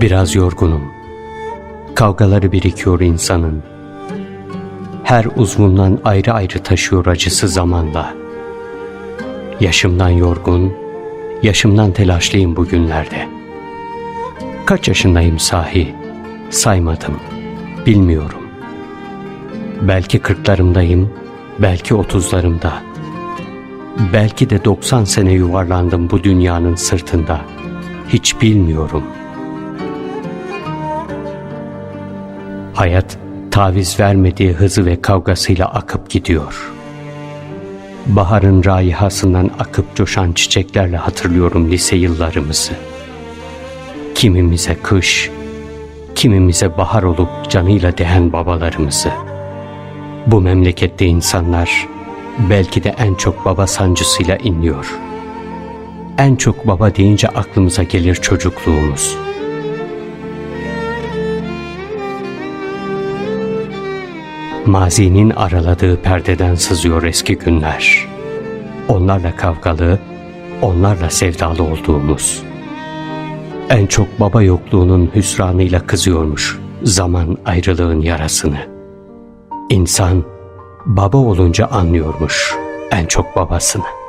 Biraz yorgunum. Kavgaları birikiyor insanın. Her uzvundan ayrı ayrı taşıyor acısı zamanla. Yaşımdan yorgun, yaşımdan telaşlıyım bugünlerde. Kaç yaşındayım sahi? Saymadım. Bilmiyorum. Belki kırklarımdayım, belki otuzlarımda. Belki de 90 sene yuvarlandım bu dünyanın sırtında. Hiç bilmiyorum. Hayat taviz vermediği hızı ve kavgasıyla akıp gidiyor. Baharın rayihasından akıp coşan çiçeklerle hatırlıyorum lise yıllarımızı. Kimimize kış, kimimize bahar olup canıyla dehen babalarımızı. Bu memlekette insanlar belki de en çok baba sancısıyla inliyor. En çok baba deyince aklımıza gelir çocukluğumuz. Mazinin araladığı perdeden sızıyor eski günler. Onlarla kavgalı, onlarla sevdalı olduğumuz. En çok baba yokluğunun hüsranıyla kızıyormuş zaman ayrılığın yarasını. İnsan baba olunca anlıyormuş en çok babasını.